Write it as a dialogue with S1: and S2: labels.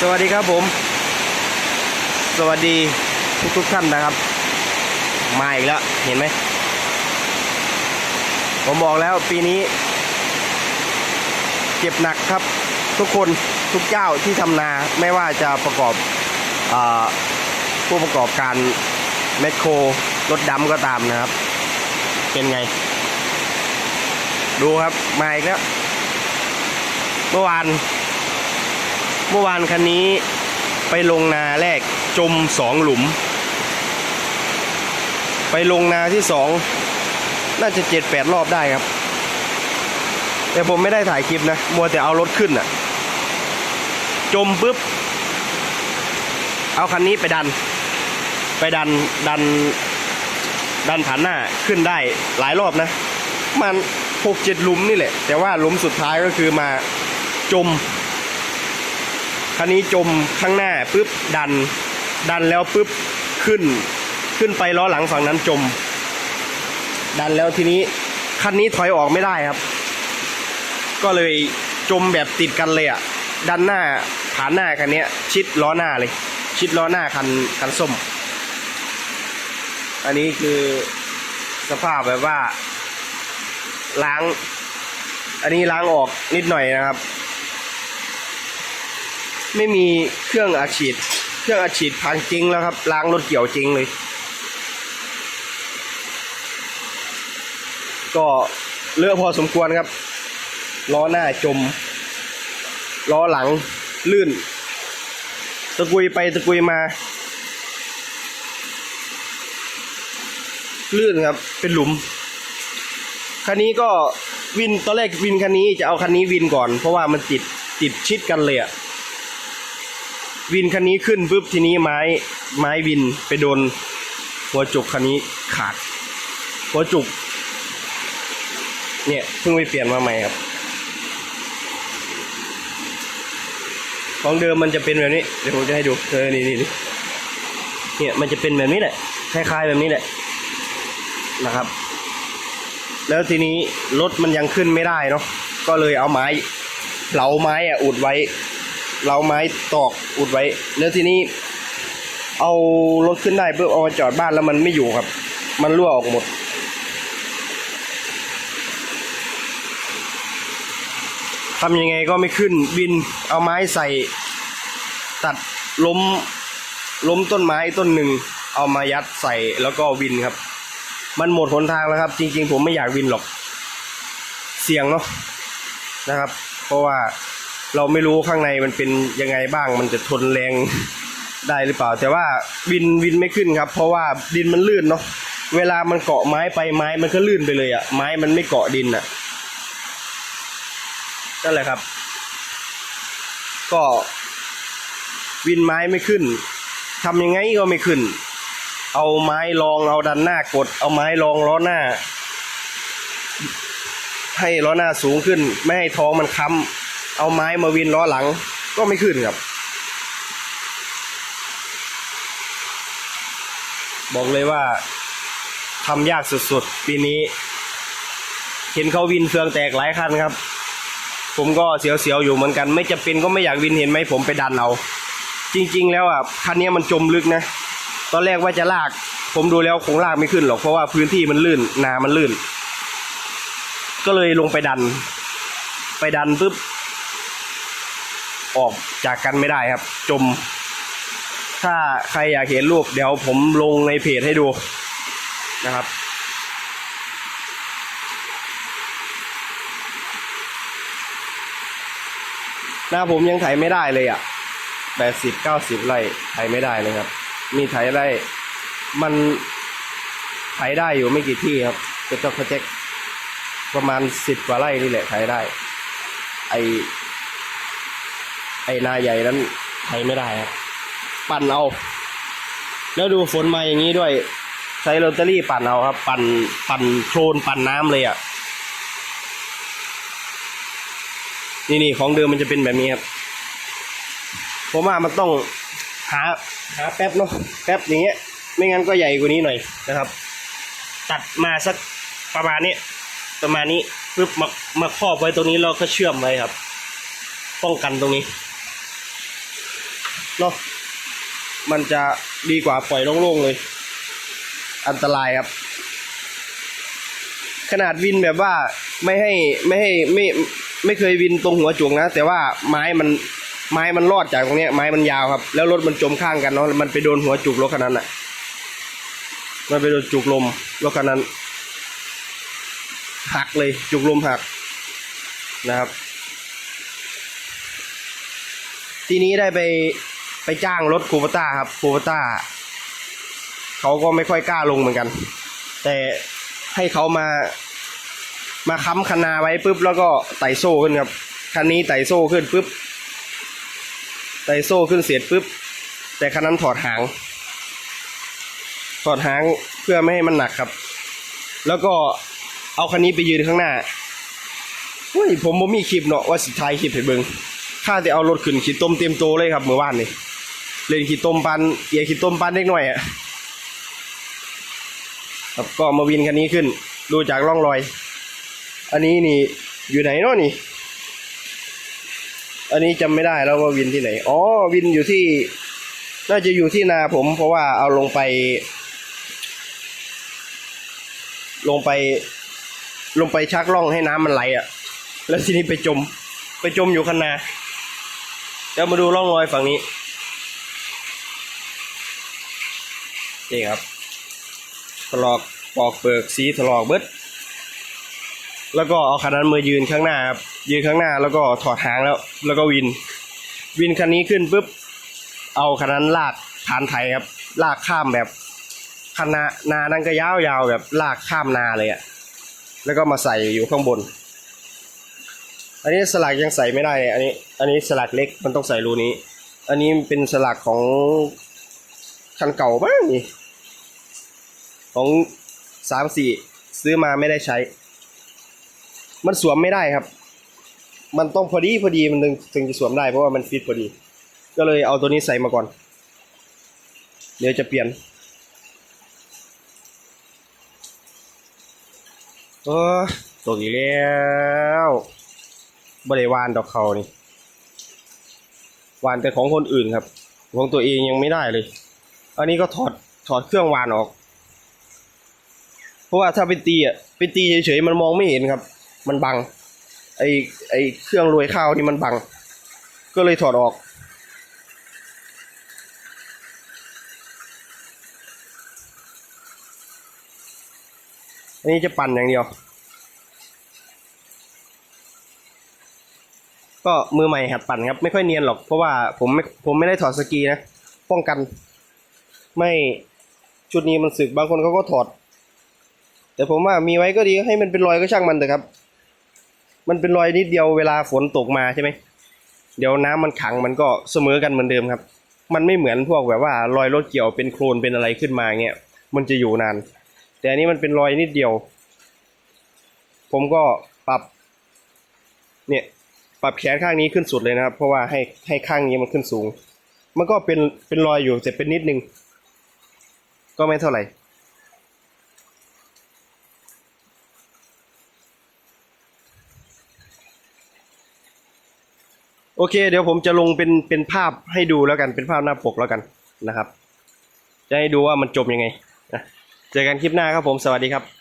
S1: สวัสดีครับผม สวัสดีทุกทุกท่านนะครับ มาอีกแล้ว เห็นไหม ผมบอกแล้วปีนี้ เจ็บหนักครับ ทุกคนทุกเจ้าที่ทำนาไม่ว่าจะประกอบอผู้ประกอบการแมคโครรถดำก็ตามนะครับ เป็นไง ดูครับ มาอีกแล้วเมื่อวาน เมื่อวานคันนี้ไปลงนาแรกจมสองหลุม ไปลงนาที่สองน่าจะเจ็ดแปดรอบได้ครับ แต่ผมไม่ได้ถ่ายคลิปนะ มัวแต่เอารถขึ้นอะ่ะ จมปุ๊บ เอาคันนี้ไปดัน ไปดันดัน ดันผ่านหน้าขึ้นได้หลายรอบนะ มันหกเจ็ดหลุมนี่แหละ แต่ว่าหลุมสุดท้ายก็คือมาจม คันนี้จมข้างหน้าปุ๊บดัน ดันแล้วปุ๊บขึ้น ขึ้นไปล้อหลังฝั่งนั้นจม ดันแล้วทีนี้คันนี้ถอยออกไม่ได้ครับ ก็เลยจมแบบติดกันเลยอะดันหน้าผ่านหน้าคันเนี้ยชิดล้อหน้าเลย ชิดล้อหน้าคันคันส้ม อันนี้คือสภาพแบบว่า ล้าง อันนี้ล้างออกนิดหน่อยนะครับ ไม่มีเครื่องอัดฉีด เครื่องอัดฉีดพังจริงแล้วครับล้างรถเกี่ยวจริงเลย ก็เลือะพอสมควรครับล้อหน้าจมล้อหลังลื่น ตะกุยไปตะกุยมา ลื่นครับ เป็นหลุม คันนี้ก็วินตอนแรกวินคันนี้จะเอาคันนี้วินก่อน เพราะว่ามันติดติดชิดกันเลยอะ วินคันนี้ขึ้นปุ๊บทีนี้ไม้ไม้วินไปโดนหัวจุกคันนี้ขาด หัวจุก เนี่ยเพิ่งไปเปลี่ยนมาใหม่ครับ ของเดิมมันจะเป็นแบบนี้ เดี๋ยวผมจะให้ดูเออนี่นี่นี่เนี่ยมันจะเป็นแบบนี้แหละคล้ายๆแบบนี้แหละนะครับ แล้วทีนี้รถมันยังขึ้นไม่ได้เนาะก็เลยเอาไม้เหลาไม้อะอุดไว้ เหลาไม้ตอกอุดไว้ แล้วทีนี้ เอารถขึ้นได้เพื่อเอามาจอดบ้านแล้วมันไม่อยู่ครับ มันรั่วออกหมด ทำยังไงก็ไม่ขึ้นบินเอาไม้ใส่ ตัดล้มล้มต้นไม้ต้นหนึ่ง เอามายัดใส่แล้วก็วินครับ มันหมดหนทางแล้วครับ จริง ๆ ผมไม่อยากวินหรอก เสี่ยงเนาะนะครับ เพราะว่า เราไม่รู้ข้างในมันเป็นยังไงบ้าง มันจะทนแรงได้หรือเปล่า แต่ว่าวินวินไม่ขึ้นครับ เพราะว่าดินมันลื่นเนาะเวลามันเกาะไม้ไปไม้มันก็ลื่นไปเลยอะ่ะ ไม้มันไม่เกาะดินอะนั่นแหละครับ ก็วินไม้ไม่ขึ้นทำยังไงก็ไม่ขึ้น เอาไม้รองเอาดันหน้ากด เอาไม้รองล้อหน้า ให้ล้อหน้าสูงขึ้น ไม่ให้ท้องมันค้ำ เอาไม้มาวินล้อหลังก็ไม่ขึ้นครับ บอกเลยว่าทำยากสุดๆ ปีนี้ เห็นเขาวินเฟืองแตกหลายคันครับ ผมก็เสียวๆ อยู่เหมือนกัน ไม่จะเป็นก็ไม่อยากวินเห็นไหมผมไปดันเอา จริง ๆ แล้วอะคันนี้มันจมลึกนะ ตอนแรกว่าจะลาก ผมดูแล้วคงลากไม่ขึ้นหรอกเพราะว่าพื้นที่มันลื่นนามันลื่น ก็เลยลงไปดัน ไปดันปุ๊บ ออกจากกันไม่ได้ครับ จม ถ้าใครอยากเห็นรูป เดี๋ยวผมลงในเพจให้ดูนะครับ หน้าผมยังไถไม่ได้เลยอะแปดสิบเก้าสิบไร่ไถไม่ได้เลยครับ มีไถไร่มันไถได้อยู่ไม่กี่ที่ครับกระจกกระเจ๊กประมาณสิบกว่าไร่นี่แหละไถได้ ไอ ไอนาใหญ่นั้นไถไม่ได้ครับปั่นเอา แล้วดูฝนมาอย่างนี้ด้วย ใช้โรตารี่ปั่นเอาครับ ปั่นปั่นโคลนปั่นน้ำเลยอะนี่นี่ของเดิมมันจะเป็นแบบนี้ครับผมว่ามันต้องหาหาแป๊บเนาะแป๊บอย่างเงี้ย ไม่งั้นก็ใหญ่กว่านี้หน่อยนะครับ ตัดมาสักประมาณนี้ประมาณนี้ปึ๊บมามาครอบไว้ตรงนี้เราก็เชื่อมไว้ครับ ป้องกันตรงนี้ เนาะมันจะดีกว่าปล่อยโล่งๆเลย อันตรายครับ ขนาดวินแบบว่าไม่ให้ไม่ให้ไม่ไม่เคยวินตรงหัวจุกนะ แต่ว่าไม้มันไม้มันรอดจากตรงเนี้ยไม้มันยาวครับ แล้วรถมันจมข้างกันเนาะมันไปโดนหัวจุกรถคันนั้นอะมันไปโดนจุกลมรถคันนั้นหักเลยจุกลมหักนะครับ ทีนี้ได้ไป ไปจ้างรถคูปต้าครับคูปต้าเขาก็ไม่ค่อยกล้าลงเหมือนกัน แต่ให้เขามา มาค้ำคนาไว้ปุ๊บแล้วก็ไต่โซ่ขึ้นครับคันนี้ไต่โซ่ขึ้นปุ๊บไต่โซ่ขึ้นเสร็จปุ๊บแต่คันนั้นถอดหาง ถอดหางเพื่อไม่ให้มันหนักครับ แล้วก็เอาคันนี้ไปยืนข้างหน้าเฮ้ยผมบ่มีคลิปเนาะว่าสิท้ายคลิปให้เบิงข้าจะเอารถขึ้นขีดต้มเต็มโตเลยครับเมื่อวานนี่ เล่นขีดต้มปันเอียขีดต้มปันเล็กหน่อยอะครับก็มาวินคันนี้ขึ้น ดูจากร่องรอย อันนี้นี่อยู่ไหนเนาะนี่ อันนี้จำไม่ได้แล้วว่าวินที่ไหน อ๋อ วินอยู่ที่ น่าจะอยู่ที่นาผม เพราะว่าเอาลงไป ลงไป ลงไปชักล่องให้น้ำมันไหลอะ่ะ แล้วทีนี้ไปจม ไปจมอยู่คันนา เดี๋ยวมาดูร่องรอยฝั่งนี้ นี่ครับถลอกปอกเปลือกสีถลอกเบิดแล้วก็เอาคันนั้นมายืนข้างหน้าครับยืนข้างหน้าแล้วก็ถอดหางแล้ว แล้วก็วิน วินคันนี้ขึ้นปุ๊บเอาคันนั้นลากผ่านไถครับ ลากข้ามแบบคันนานานั่นก็ยาวๆแบบลากข้ามนาเลยอะแล้วก็มาใส่อยู่ข้างบน อันนี้สลักยังใส่ไม่ได้อันนี้ อันนี้สลักเล็กมันต้องใส่รูนี้ อันนี้เป็นสลักของ คันเก่าบ้างนี่ ของสามสี่ซื้อมาไม่ได้ใช้ มันสวมไม่ได้ครับ มันต้องพอดีพอดีมันถึงถึงจะสวมได้เพราะว่ามันฟิตพอดี ก็เลยเอาตัวนี้ใส่มาก่อน เดี๋ยวจะเปลี่ยนเออตกอีกแล้วบริวานดอกเขานี่วานแต่ของคนอื่นครับ ของตัวเองยังไม่ได้เลย อันนี้ก็ถอดถอดเครื่องวานออก เพราะว่าถ้าไปตีอะไปตีเฉยๆมันมองไม่เห็นครับ มันบัง ไอไอเครื่องโรยข้าวนี่มันบัง ก็เลยถอดออก อันนี้จะปั่นอย่างเดียว ก็มือใหม่หัดปั่นครับ ไม่ค่อยเนียนหรอก เพราะว่าผมไม่ผมไม่ได้ถอดสกีนะ ป้องกัน ไม่ชุดนี้มันสึกบางคนเขาก็ถอด แต่ผมว่ามีไว้ก็ดีให้มันเป็นรอยก็ช่างมันเถอะครับ มันเป็นรอยนิดเดียวเวลาฝนตกมาใช่ไหมเดี๋ยวน้ำมันขังมันก็เสมอกันเหมือนเดิมครับ มันไม่เหมือนพวกแบบว่ารอยรถเกี่ยวเป็นโคลนเป็นอะไรขึ้นมาเงี้ยมันจะอยู่นาน แต่อันนี้มันเป็นรอยนิดเดียว ผมก็ปรับ เนี่ยปรับแขนข้างนี้ขึ้นสุดเลยนะครับ เพราะว่าให้ให้ข้างนี้มันขึ้นสูง มันก็เป็นเป็นรอยอยู่แต่เป็นนิดนึง ก็ไม่เท่าไหร่ โอเค เดี๋ยวผมจะลงเป็นเป็นภาพให้ดูแล้วกันเป็นภาพหน้าปกแล้วกันนะครับ จะให้ดูว่ามันจบยังไงนะเจอกันคลิปหน้าครับผมสวัสดีครับ